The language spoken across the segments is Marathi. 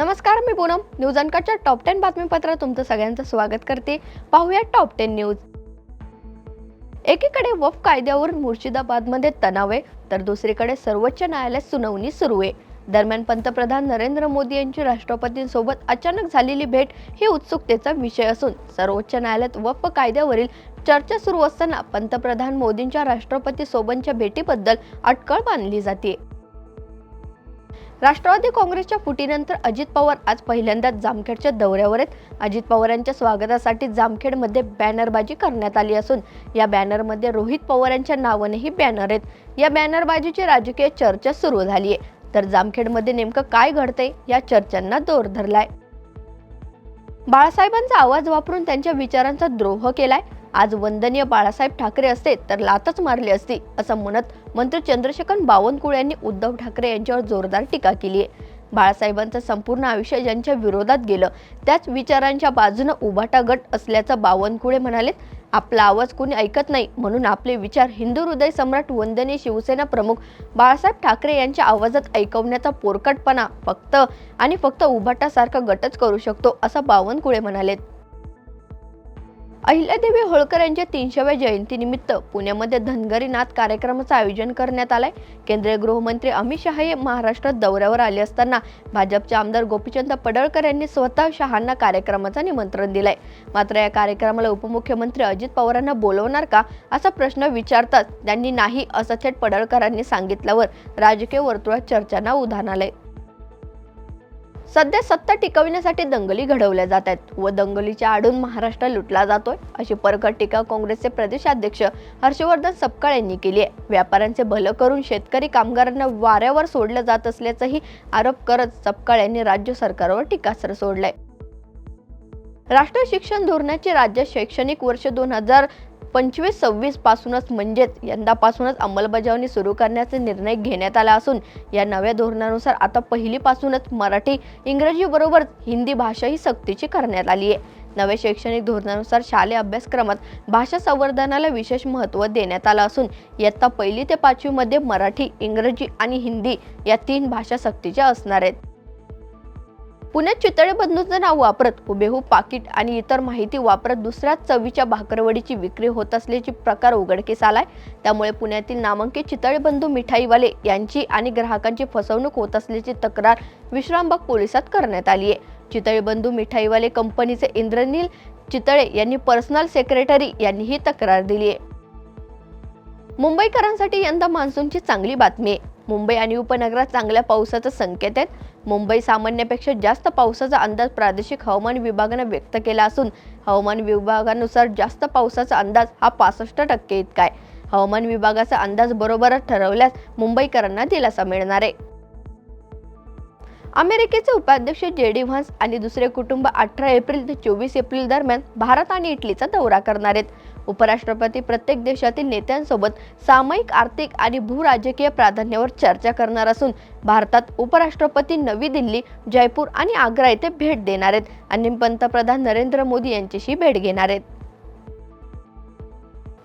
नमस्कार मी पूनम. न्यूज अनकटच्या टॉप टेन बातमीपत्रात तुमचं सगळ्यांचं स्वागत करते. पाहूया टॉप टेन न्यूज एकीकडे वफ कायद्यावर मुर्शिदाबादमध्ये तणाव आहे तर दुसरीकडे सर्वोच्च न्यायालयात सुनावणी सुरू आहे. दरम्यान पंतप्रधान नरेंद्र मोदी यांची राष्ट्रपतींसोबत अचानक झालेली भेट ही उत्सुकतेचा विषय असून सर्वोच्च न्यायालयात वफ कायद्यावरील चर्चा सुरू असताना पंतप्रधान मोदींच्या राष्ट्रपतीसोबतच्या भेटीबद्दल अटकळ बांधली जाते. राष्ट्रवादी काँग्रेसच्या फुटीनंतर अजित पवार आज पहिल्यांदाच जामखेडच्या दौऱ्यावर आहेत. अजित पवारांच्या स्वागतासाठी जामखेडमध्ये बॅनरबाजी करण्यात आली असून या बॅनरमध्ये रोहित पवारांच्या नावानेही बॅनर आहेत. या बॅनरबाजीची राजकीय चर्चा सुरू झाली आहे तर जामखेडमध्ये नेमकं काय घडतंय या चर्चांना जोर धरलाय. बाळासाहेबांचा आवाज वापरून त्यांच्या विचारांचा द्रोह केलाय. आज वंदनीय बाळासाहेब ठाकरे असते तर लातच मारली असती असं म्हणत मंत्री चंद्रशेखर बावनकुळे यांनी उद्धव ठाकरे यांच्यावर जोरदार टीका केली आहे. बाळासाहेबांचं संपूर्ण आयुष्य ज्यांच्या विरोधात गेलं त्याच विचारांच्या बाजूनं उभाटा गट असल्याचं बावनकुळे म्हणाले आपला आवाज कोणी ऐकत नाही म्हणून आपले विचार हिंदू हृदय सम्राट वंदनीय शिवसेना प्रमुख बाळासाहेब ठाकरे यांच्या आवाजात ऐकवण्याचा पोरकटपणा फक्त आणि फक्त उभाटासारखा गटच करू शकतो असं बावनकुळे म्हणालेत. अहिल्यादेवी होळकर यांच्या तीनशेव्या जयंतीनिमित्त पुण्यामध्ये धनगरी नाथ कार्यक्रमाचं आयोजन करण्यात आलंय. केंद्रीय गृहमंत्री अमित शहा हे महाराष्ट्रात दौऱ्यावर आले असताना भाजपचे आमदार गोपीचंद पडळकर यांनी स्वतः शहांना कार्यक्रमाचं निमंत्रण दिलंय. मात्र या कार्यक्रमाला उपमुख्यमंत्री अजित पवारांना बोलवणार का असा प्रश्न विचारताच त्यांनी नाही असं थेट पडळकरांनी सांगितल्यावर राजकीय वर्तुळात चर्चांना उधाण आलंय. सध्या सत्ता टिकविण्यासाठी दंगली घडवल्या जात आहेत व दंगलीच्या आडून महाराष्ट्र लुटला जातोय अशी परखड टीका काँग्रेसचे प्रदेशाध्यक्ष हर्षवर्धन सपकाळ यांनी केली आहे. व्यापाऱ्यांचे भलं करून शेतकरी कामगारांना वाऱ्यावर सोडलं जात असल्याचाही आरोप करत सपकाळ यांनी राज्य सरकारवर टीकास्त्र सोडलंय. राष्ट्रीय शिक्षण धोरणाची राज्य शैक्षणिक वर्ष दोन हजार पंचवीस सव्वीस पासूनच म्हणजेच यंदापासूनच अंमलबजावणी सुरू करण्याचा निर्णय घेण्यात आला असून या नव्या धोरणानुसार आता पहिलीपासूनच मराठी इंग्रजी बरोबर हिंदी भाषा ही सक्तीची करण्यात आली आहे. नव्या शैक्षणिक धोरणानुसार शालेय अभ्यासक्रमात भाषा संवर्धनाला विशेष महत्त्व देण्यात आलं असून इयत्ता पहिली ते पाचवीमध्ये मराठी इंग्रजी आणि हिंदी या तीन भाषा सक्तीच्या असणार आहेत. पुण्यात चितळे बंधूंचं नाव वापरत हुबेहूब पाकिट आणि इतर माहिती वापरत दुसऱ्या चवीच्या भाकरवडीची विक्री होत असल्याची प्रकार उघडकीस आलाय. त्यामुळे पुण्यातील नामांकित चितळे बंधू मिठाईवाले यांची आणि ग्राहकांची फसवणूक होत असल्याची तक्रार विश्रामबाग पोलिसात करण्यात आली आहे. चितळे बंधू मिठाईवाले कंपनीचे इंद्रनील चितळे यांनी पर्सनल सेक्रेटरी यांनी ही तक्रार दिली आहे. मुंबईकरांसाठी यंदा मान्सूनची चांगली बातमी आहे. मुंबई आणि उपनगरात चांगल्या पावसाचा संकेत आहेत. मुंबई सामान्यापेक्षा जास्त पावसाचा अंदाज प्रादेशिक हवामान विभागाने व्यक्त केला असून हवामान विभागानुसार जास्त पावसाचा अंदाज हा पासष्ट टक्के इतका आहे. हवामान विभागाचा अंदाज बरोबरच ठरवल्यास मुंबईकरांना दिलासा मिळणार आहे. अमेरिकेचे उपाध्यक्ष जे डी व्हान्स आणि दुसरे कुटुंब अठरा एप्रिल ते चोवीस एप्रिल दरम्यान भारत आणि इटलीचा दौरा करणार आहेत. उपराष्ट्रपती प्रत्येक देशातील नेत्यांसोबत सामायिक आर्थिक आणि भूराजकीय प्राधान्यावर चर्चा करणार असून भारतात उपराष्ट्रपती नवी दिल्ली जयपूर आणि आग्रा येथे भेट देणार आहेत. आणि पंतप्रधान नरेंद्र मोदी यांच्याशी भेट घेणार आहेत.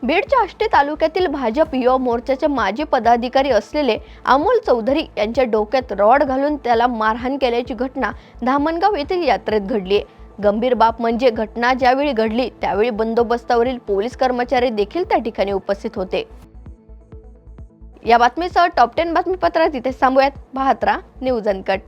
बीडच्या आष्टी तालुक्यातील भाजप युवा मोर्चाचे माजी पदाधिकारी असलेले अमोल चौधरी यांच्या डोक्यात रॉड घालून त्याला मारहाण केल्याची घटना धामणगाव येथील यात्रेत घडली आहे. गंभीर बाब म्हणजे घटना ज्यावेळी घडली त्यावेळी बंदोबस्तावरील पोलीस कर्मचारी देखील त्या ठिकाणी उपस्थित होते. या बातमीसह टॉप टेन बातमीपत्रात इथे थांबूयात. पाहत राहा न्यूज अनकट.